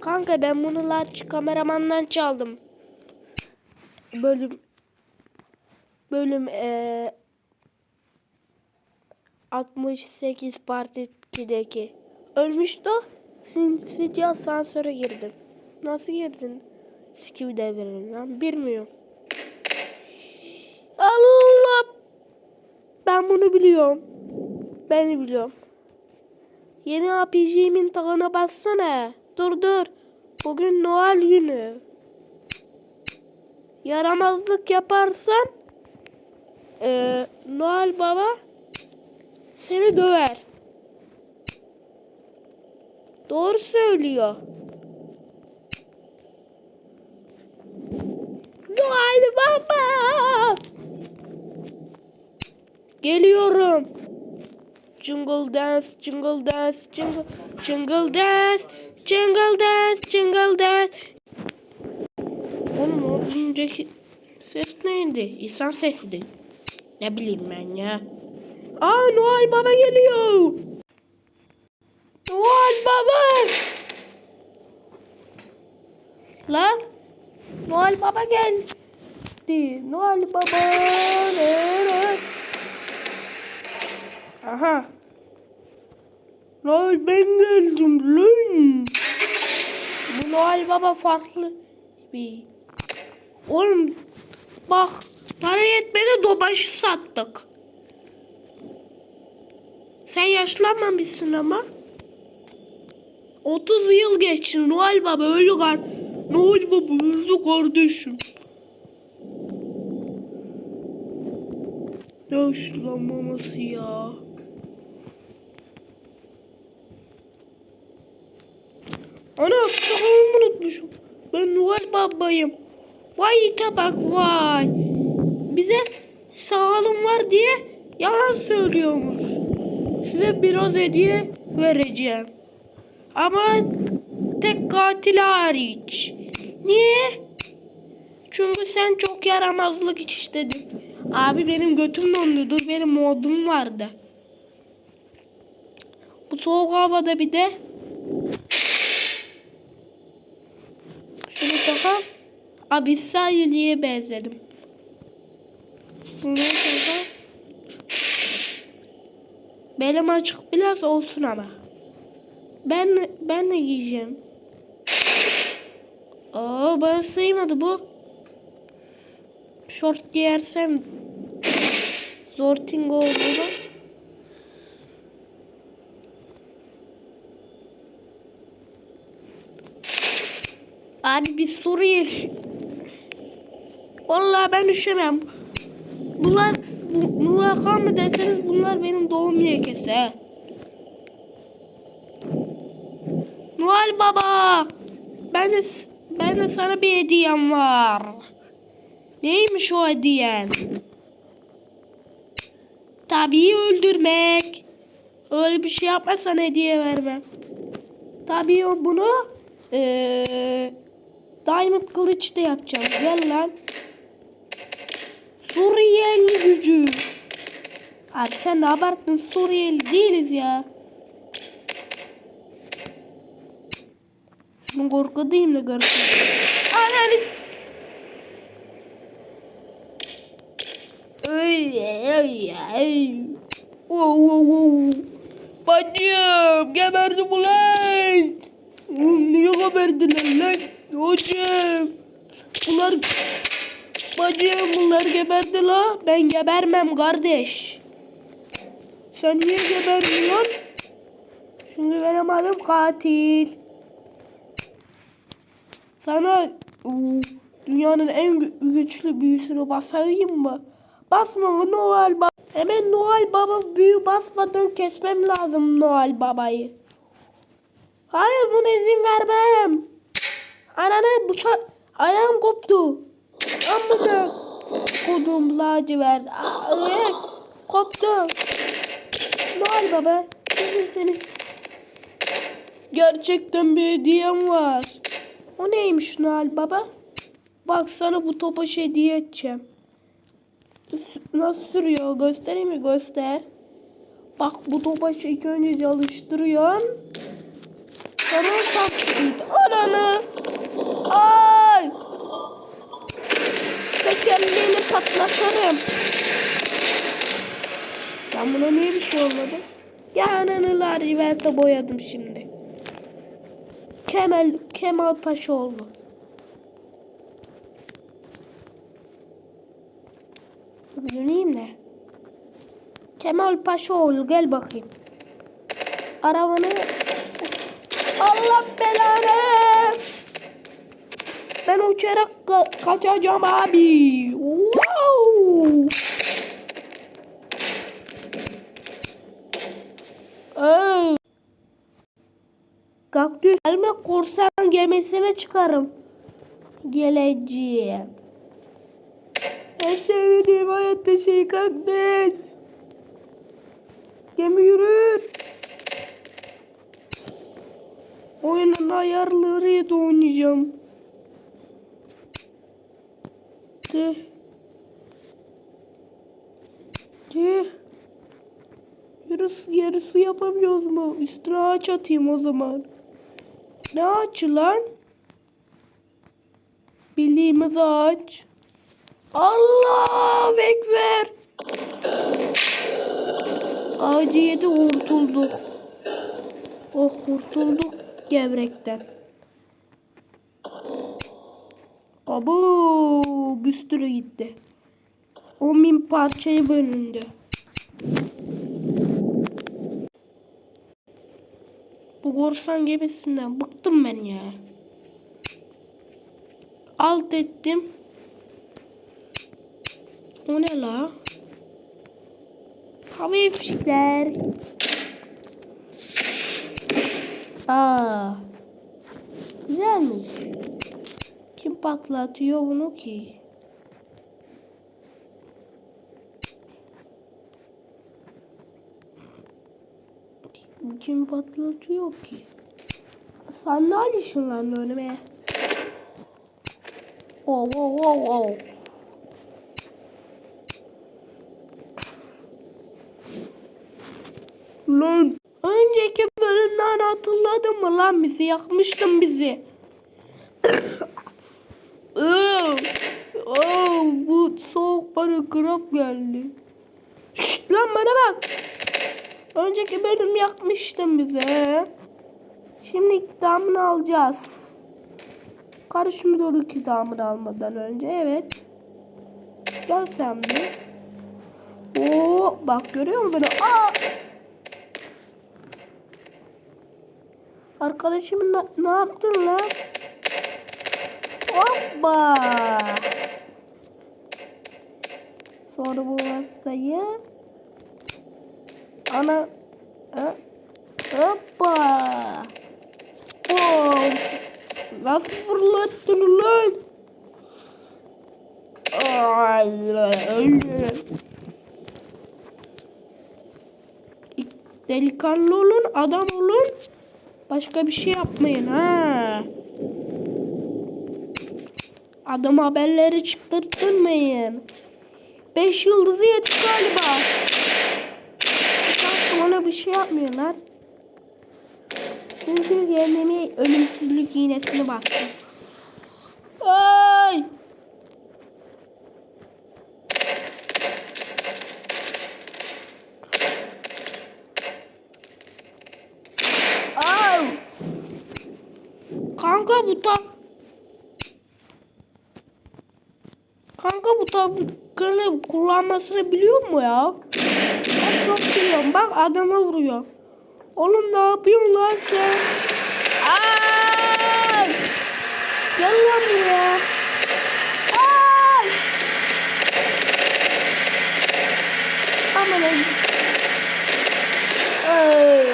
Kanka ben bunu large kameramandan çaldım. Bölüm bölüm eee 68 part 2'deki. Ölmüştü. Sinsice asansöre girdim. Nasıl girdin? Sikiv devririm lan. Bilmiyorum. Allah! Ben bunu biliyorum. Beni biliyorum. Yeni APG'min tağına bassana. Dur dur. Bugün Noel günü. Yaramazlık yaparsan eee Noel Baba seni döver. Doğru söylüyor. Noel Baba! Geliyorum. Jungle dance, jungle dance, jungle, jungle dance, jungle dance, jungle dance. Oğlum o önceki ses neydi? İnsan sesiydi. Ne bileyim ben ya. Aa Noel Baba geliyor. Noel Baba. Lan. Noel Baba geldi. Noel Baba. Aha. Noel ben geldim lan. Bu Noel Baba farklı bir. Oğlum bak para yetmedi dobaşı sattık. Sen yaşlanmamışsın ama. 30 yıl geçti Noel Baba öldü kar. Noel Baba öldü kardeşim. Yaşlanmaması ya. Ana sakalımı unutmuşum. Ben Noel babayım. Vay ite bak vay. Bize sağlım var diye yalan söylüyormuş. Size biraz hediye vereceğim. Ama tek katil hariç. Niye? Çünkü sen çok yaramazlık işledin. Abi benim götüm dondu. Dur benim modum vardı. Bu soğuk havada bir de takalım. Abissal diye benzedim. Bunu takalım. Belim açık biraz olsun ama. Ben ben ne giyeceğim? Aa bana sığmadı bu. Şort giyersem zorting olduğunu. Abi bir Suriyeli. Vallahi ben üşemem. Bunlar bu, bunlar mı deseniz bunlar benim doğum yekesi. he. Noel Baba. Ben de ben de sana bir hediyem var. Neymiş o hediyen? Tabii öldürmek. Öyle bir şey yapmazsan hediye vermem. Tabii bunu eee Diamond kılıç da yapacağım. Gel lan. Suriyeli gücü. Abi sen de abarttın. Suriyeli değiliz ya. Şunu korkutayım da. Ananı Öyle öyle öyle. Wow wow wow. Bacım geberdim ulan. Oğlum niye geberdiler lan? Hocam. Bunlar Bacım bunlar geberdi la. Ben gebermem kardeş. Sen niye? Çünkü benim adım katil. Sana dünyanın en gü- güçlü büyüsünü basayım mı? Basma mı Noel Baba? Hemen Noel Baba büyü basmadan kesmem lazım Noel Baba'yı. Hayır buna izin vermem. Ananı bıçak ayağım koptu. Amına kodum lacivert. Aa, e, koptu. Noel Baba izin seni. Gerçekten bir hediyem var. O neymiş Noel Baba? Bak sana bu topa şey hediye edeceğim. Nasıl sürüyor? Göstereyim mi? Göster. Bak bu topaşı ilk önce çalıştırıyorsun. Sana taksit. Ananı. Ay. Patlatırım. Ben buna niye bir şey olmadı? Ya ananı laciverte boyadım şimdi. Kemal, Kemal Paşaoğlu. Dur döneyim de. Kemal Paşaoğlu gel bakayım. Arabanı... Allah belanı! Ben uçarak ka- kaçacağım abi. Wow! Aa! Kaktüs gelme korsan gemisine çıkarım. Geleceğim. En sevdiğim hayatta şey kaktüs. Gemi yürür. Oyunun ayarlarıyla da oynayacağım. Tüh. Tüh. Yarı, yarısı yapamıyoruz mu? Üstüne ağaç atayım o zaman. Ne ağaçı lan? Bildiğimiz ağaç. Allah ekber. Ağacı yedi kurtulduk. Oh kurtulduk gevrekten. Abo bir sürü gitti. 10 bin parçaya bölündü. Korsan gemisinden bıktım ben ya. Alt ettim. O ne la? Havai. Aa. Güzelmiş. Kim patlatıyor bunu ki? Kim patlatıyor ki? Sandalye şunların önüme. Oh, oh, oh, oh. Lan önceki bölümden hatırladın mı lan bizi yakmıştın bizi. oh, oh, bu soğuk bana krap geldi. Şşt, lan bana bak. Önceki bölüm yakmıştın bize. Şimdi kitabını alacağız. Karışım doğru kitabını almadan önce evet. Gel sen bir. Oo, bak görüyor musun beni? Aa! Arkadaşım ne, ne yaptın lan? Hoppa! Sonra bu masayı ana hoppa! Oh! Nasıl fırlattın lan? Ay, Delikanlı olun, adam olun. Başka bir şey yapmayın ha. Adam haberleri çıkartmayın. Beş yıldızı yedik galiba. Bir şey yapmıyorlar. Çünkü kendimi ölümsüzlük iğnesini bastım. Ay! Au! Kanka bu tak Kanka bu tankını kullanmasını biliyor mu ya? Çok biliyorum. Bak adama vuruyor. Oğlum ne yapıyorsun lan sen? Ay! Gel lan buraya. Ay! Aman. Ay.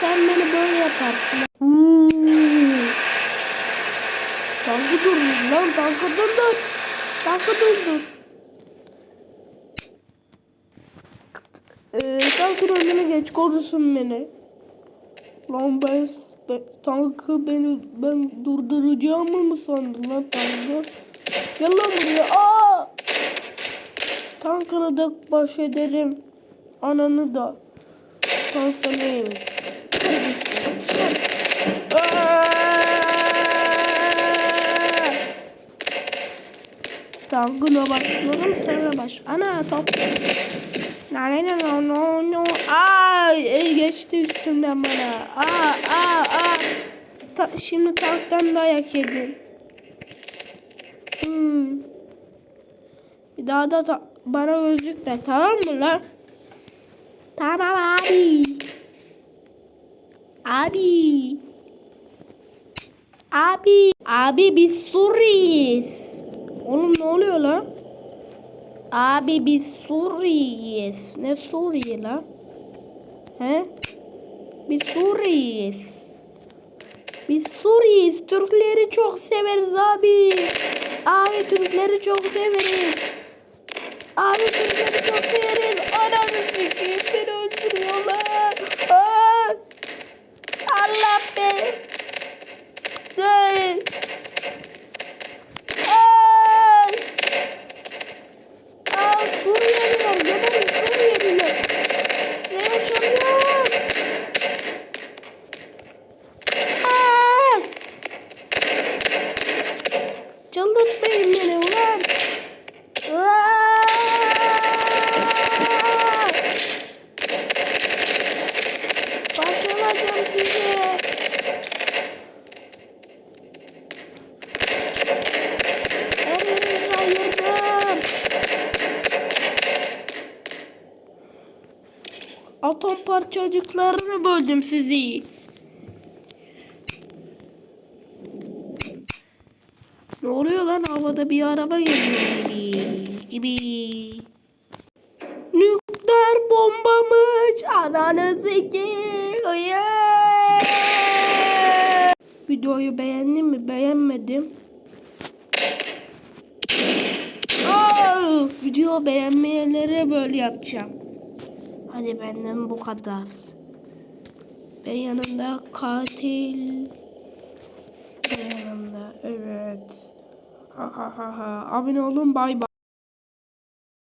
Sen beni böyle yaparsın. Hmm. Tankı durdur lan tankı durdur. Tankı durdur. Ee, tankın önüne geç korusun beni. Lan ben, ben tankı beni ben durduracağımı mı sandın lan tankı? Gel lan buraya. Aa! Tankını da baş ederim. Ananı da. Tank da neymiş? Hadi. yangına başladım sonra baş. Ana top. No no no no no. Ay ey, geçti üstümden bana. Aa aa aa. Ta, şimdi tanktan dayak yedim. Hmm. Bir daha da ta- bana gözükme tamam mı lan? Tamam abi. Abi. Abi. Abi biz Suriyiz. Oğlum ne oluyor lan? Abi biz Suriyiz. Ne Suriye lan? He? Biz Suriyiz. Biz Suriyiz. Türkleri çok severiz abi. Abi Türkleri çok severiz. Abi Türkleri çok severiz. Ananı sikeyim beni öldürüyorlar. Aa! Allah be. Değil. Ay! Aa, Suriyeliler, geberin Suriyeliler. Ne yaşanıyor? Aa! Çıldırtmayın beni ulan. Aa! Parçalayacağım sizi. Elinizi ayırdım. Atom parçacıklarını böldüm sizi. Ne oluyor lan havada bir araba geliyor gibi. gibi. Nükleer bombamış. Ananı sikeyim. Videoyu beğendin mi? Beğenmedim. Video beğenmeyenlere böyle yapacağım. Hadi benden bu kadar. Ben yanımda katil. Ben yanımda evet. Ha ha ha ha. Abone olun bay bay.